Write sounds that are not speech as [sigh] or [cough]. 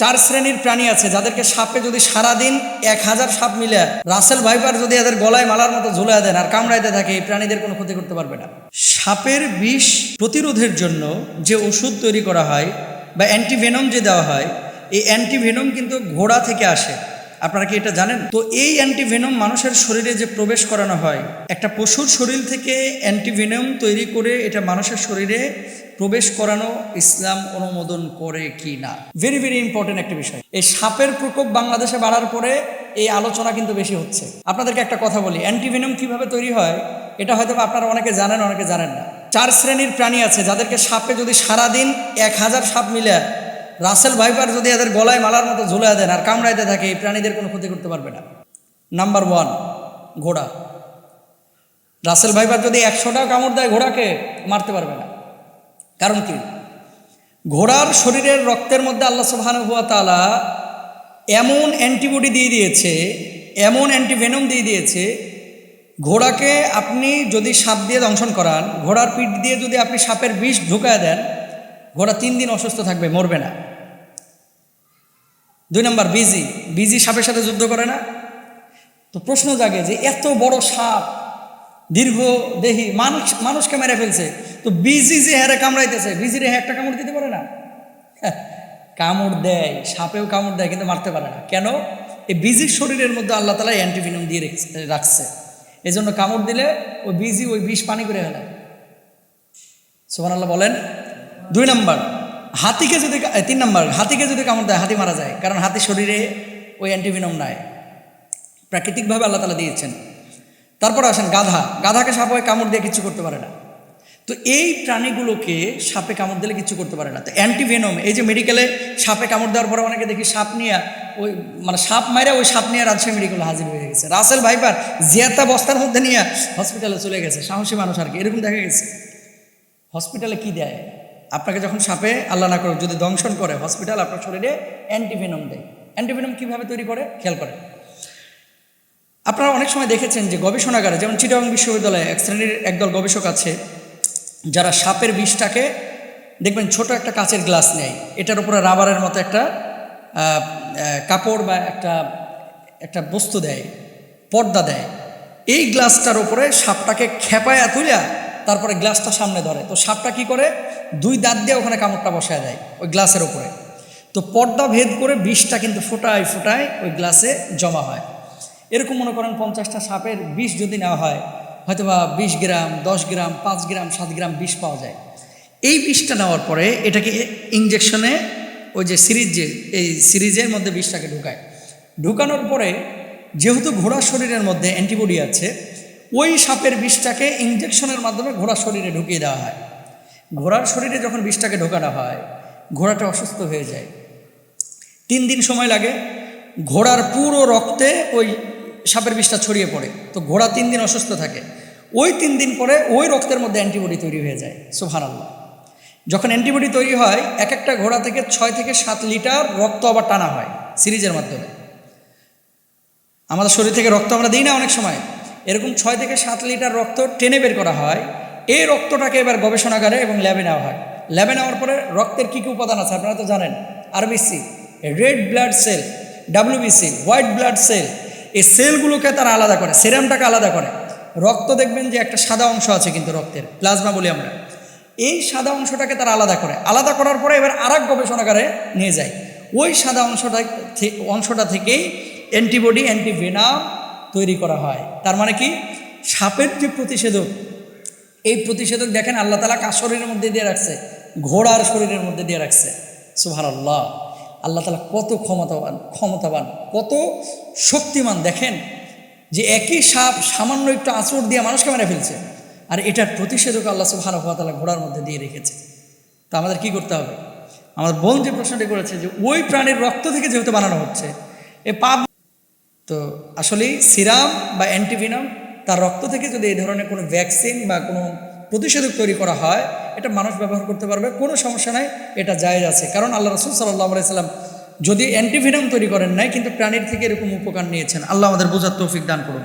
চার শ্রেণির প্রাণী আছে, যাদেরকে সাপে যদি সারাদিন এক হাজার সাপ মিলে রাসেল ভাইপার যদি এদের গলায় মালার মতো ঝুলে দেন আর কামড়াইতে থাকে এই প্রাণীদের কোনো ক্ষতি করতে পারবে না। সাপের বিষ প্রতিরোধের জন্য যে ওষুধ তৈরি করা হয় বা অ্যান্টিভেনম যে দেওয়া হয়, এই অ্যান্টিভেনম কিন্তু ঘোড়া থেকে আসে। আপনারা কি এটা জানেন? তো এই অ্যান্টিভেনম মানুষের শরীরে যে প্রবেশ করানো হয়, একটা পশুর শরীর থেকে অ্যান্টিভেনম তৈরি করে এটা মানুষের শরীরে প্রবেশ করানো ইসলাম অনুমোদন করে কি না? ভেরি ভেরি ইম্পর্টেন্ট একটা বিষয়। এই সাপের প্রকোপ বাংলাদেশে বাড়ার পরে এই আলোচনা কিন্তু বেশি হচ্ছে। আপনাদেরকে একটা কথা বলি, অ্যান্টিভেনম কীভাবে তৈরি হয়, এটা হয়তো আপনারা অনেকে জানেন অনেকে জানেন না। চার শ্রেণির প্রাণী আছে, যাদেরকে সাপে যদি সারাদিন এক হাজার সাপ মিলে, রাসেল ভাইপার যদি এদের গলায় মালার মতো ঝুলে দেন আর কামড়াইতে থাকে, এই প্রাণীদের কোনো ক্ষতি করতে পারবে না। নাম্বার ওয়ান ঘোড়া। রাসেল ভাইপার যদি একশোটাও কামড় দেয়, ঘোড়াকে মারতে পারবে না। কারণ কি? ঘোড়ার শরীরের রক্তের মধ্যে আল্লাহ সুবহান হুয়া তালা এমন অ্যান্টিবডি দিয়ে দিয়েছে, এমন অ্যান্টিভেনম দিয়ে দিয়েছে, ঘোড়াকে আপনি যদি সাপ দিয়ে দংশন করান, ঘোড়ার পিঠ দিয়ে যদি আপনি সাপের বিষ ঢুকায় দেন, ঘোড়া তিন দিন অসুস্থ থাকবে, মরবে না। দুই নম্বর, বিজি। বিজি সাপের সাথে যুদ্ধ করে না। তো প্রশ্ন জাগে যে এত বড় সাপ দীর্ঘ দেহি মানুষ মানুষকে মেরে ফেলছে তো বিজি যে হ্যারে কামড়াইতেছে বিজি রে একটা কামড় দিতে পারে না? হ্যাঁ, [laughs] কামড় দেয় সাপেও কামড় দেয় কিন্তু মারতে পারে না। কেন? এই বিজির শরীরের মধ্যে আল্লাহ তালা অ্যান্টিভিনম দিয়ে রেখে- রাখছে। এই জন্য কামড় দিলে ওই বিজি ওই বিষ পানি করে ফেলে। সোহান আল্লাহ বলেন। দুই নম্বর হাতিকে যদি তিন নম্বর হাতিকে যদি কামড় দেয় হাতি মারা যায় কারণ হাতি শরীরে ওই অ্যান্টিভিনম নাই। প্রাকৃতিকভাবে আল্লাহ তালা দিয়েছেন। তারপর আসেন গাধা। গাধাকে সাপ কামড় দিয়ে কিছু করতে পারে না। তো এই প্রাণীগুলোকে সাপে কামড় দিলে কিছু করতে পারে না। তো অ্যান্টিভেনম এই যে মেডিকেলে সাপে কামড় দেওয়ার পরে অনেকে দেখি সাপ নিয়ে, ওই মানে সাপ মাইরা ওই সাপ নিয়ে রাজশাহী মেডিকেলে হাজির হয়ে গেছে। রাসেল ভাইপার জিয়াতা বস্তার মধ্যে নিয়ে হসপিটালে চলে গেছে, সাহসী মানুষ আর কি, এরকম দেখা গেছে। হসপিটালে কি দেয়? আপনাকে যখন সাপে, আল্লাহ না করুক, যদি দংশন করে হসপিটাল আপনার শরীরে অ্যান্টিভেনম দেয়। অ্যান্টিভেনম কীভাবে তৈরি করে? খেয়াল করে আপনারা অনেক সময় দেখেছেন যে গবেষণাগারে, যেমন চিটাগং বিশ্ববিদ্যালয়ে এক শ্রেণির একদল গবেষক আছে যারা সাপের বিষটাকে, দেখবেন ছোট একটা কাচের গ্লাস নেয়। এটার উপরে রাবারের মতো একটা কাপড় বা একটা একটা বস্তু দেয়, পর্দা দেয়। এই গ্লাসটার উপরে সাপটাকে খেপায়া তুলিয়া তারপরে গ্লাসটা সামনে ধরে। তো সাপটা কি করে? দুই দাঁত দিয়ে ওখানে কামড়টা বসায় দেয় ওই গ্লাসের উপরে। তো পর্দা ভেদ করে বিষটা কিন্তু ফোটায় ফোটায় ওই গ্লাসে জমা হয়। এরকম মনে করেন পঞ্চাশটা সাপের বিষ যদি নেওয়া হয় হয়তো বা বিশ গ্রাম, দশ গ্রাম, পাঁচ গ্রাম, সাত গ্রাম বিষ পাওয়া যায়। এই বিষটা নেওয়ার পরে এটাকে ইঞ্জেকশনে ওই যে সিরিজ যে, এই সিরিজের মধ্যে বিষটাকে ঢুকায়। ঢুকানোর পরে যেহেতু ঘোড়ার শরীরের মধ্যে অ্যান্টিবডি আছে, ওই সাপের বিষটাকে ইঞ্জেকশনের মাধ্যমে ঘোড়ার শরীরে ঢুকিয়ে দেওয়া হয়। ঘোড়ার শরীরে যখন বিষটাকে ঢোকানো হয়, ঘোড়াটা অসুস্থ হয়ে যায়। তিন দিন সময় লাগে, ঘোড়ার পুরো রক্তে ওই সাপের বিষটা ছড়িয়ে পড়ে। তো ঘোড়া তিন দিন অসুস্থ থাকে। ওই তিন দিন পরে ওই রক্তের মধ্যে অ্যান্টিবডি তৈরি হয়ে যায়। সুহান আল্লাহ যখন অ্যান্টিবডি তৈরি হয়, এক একটা ঘোড়া থেকে ছয় থেকে সাত লিটার রক্ত আবার টানা হয় সিরিজের মাধ্যমে। আমাদের শরীর থেকে রক্ত আমরা দিই না অনেক সময়। এরকম ছয় থেকে সাত লিটার রক্ত টেনে বের করা হয়। এই রক্তটাকে এবার গবেষণাগারে এবং ল্যাবে নেওয়া হয়। ল্যাবে নেওয়ার পরে রক্তের কী কী উপাদান আছে আপনারা তো জানেন। RBC red blood cell WBC white blood cell এই সেলগুলোকে তারা আলাদা করে, সেরামটাকে আলাদা করে। রক্ত দেখবেন যে একটা সাদা অংশ আছে কিন্তু রক্তের, প্লাজমা বলি আমরা। এই সাদা অংশটাকে তারা আলাদা করে। আলাদা করার পরে এবার আর গবেষণাগারে নিয়ে যায়। ওই সাদা অংশটা অংশটা থেকেই অ্যান্টিবডি, অ্যান্টিভেনাম তৈরি করা হয়। তার মানে কি? সাপের যে প্রতিষেধক, এই প্রতিষেধক দেখেন আল্লাহ তালা কার শরীরের মধ্যে দিয়ে রাখছে? ঘোড়ার শরীরের মধ্যে দিয়ে রাখছে। সুভার আল্লাহ আল্লাহ তালা কত ক্ষমতাবান ক্ষমতাবান, কত শক্তিমান দেখেন যে একই সাপ সামান্য একটু আঁচড় দিয়ে মানুষকে মেরে ফেলছে। আর এটার প্রতিষেধক আল্লাহ তাআলা ঘোড়ার মধ্যে দিয়ে রেখেছে। তো আমাদের কি করতে হবে? আমার বোন যে প্রশ্নটি করেছে যে ওই প্রাণীর রক্ত থেকে যেহেতু বানানো হচ্ছে, এ পাপ তো আসলেই সিরাম বা অ্যান্টিভিনাম তার রক্ত থেকে যদি এই ধরনের কোনো ভ্যাকসিন বা কোনো প্রতিষেধক তৈরি করা হয়, এটা মানুষ ব্যবহার করতে পারবে, কোনো সমস্যা নাই, এটা জায়েজ আছে। কারণ আল্লাহ রসুল সাল্লাহ আলাইসাল্লাম যদি অ্যান্টিভিনাম তৈরি করেন নাই, কিন্তু প্রাণীর থেকে এরকম উপকার নিয়েছেন, আল্লাহ আমাদের বোঝার তৌফিক দান করুন।